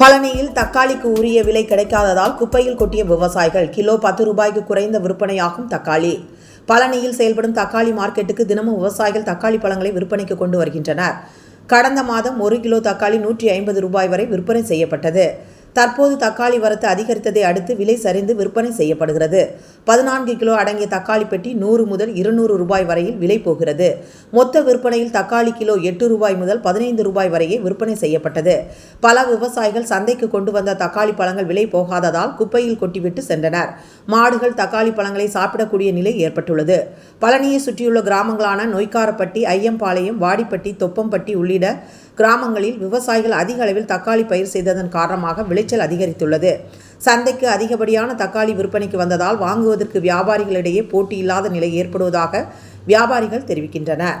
பழனியில் தக்காளிக்கு உரிய விலை கிடைக்காததால் குப்பையில் கொட்டிய விவசாயிகள் கிலோ பத்து ரூபாய்க்கு குறைந்த விற்பனையாகும் தக்காளி. பழனியில் செயல்படும் தக்காளி மார்க்கெட்டுக்கு தினமும் விவசாயிகள் தக்காளி பழங்களை விற்பனைக்கு கொண்டு வருகின்றனர். கடந்த மாதம் ஒரு கிலோ தக்காளி நூற்றி ஐம்பது ரூபாய் வரை விற்பனை செய்யப்பட்டது. தற்போது தக்காளி வரத்து அதிகரித்ததை அடுத்து விலை சரிந்து விற்பனை செய்யப்படுகிறது. பதினான்கு கிலோ அடங்கிய தக்காளி பெட்டி நூறு முதல் இருநூறு ரூபாய் வரையில் விலை போகிறது. மொத்த விற்பனையில் தக்காளி கிலோ எட்டு ரூபாய் முதல் பதினைந்து ரூபாய் வரையே விற்பனை செய்யப்பட்டது. பல விவசாயிகள் சந்தைக்கு கொண்டு வந்த தக்காளி பழங்கள் விலை போகாததால் குப்பையில் கொட்டிவிட்டு சென்றனர். மாடுகள் தக்காளி பழங்களை சாப்பிடக்கூடிய நிலை ஏற்பட்டுள்ளது. பழனியை சுற்றியுள்ள கிராமங்களான நொய்க்காரப்பட்டி ஐயம்பாளையம் வாடிப்பட்டி தொப்பம்பட்டி உள்ளிட்ட கிராமங்களில் விவசாயிகள் அதிக அளவில் தக்காளி பயிர் செய்ததன் காரணமாக விளைச்சல் அதிகரித்துள்ளது. சந்தைக்கு அதிகப்படியான தக்காளி விற்பனைக்கு வந்ததால் வாங்குவதற்கு வியாபாரிகளிடையே போட்டி இல்லாத நிலை ஏற்படுவதாக வியாபாரிகள் தெரிவிக்கின்றனர்.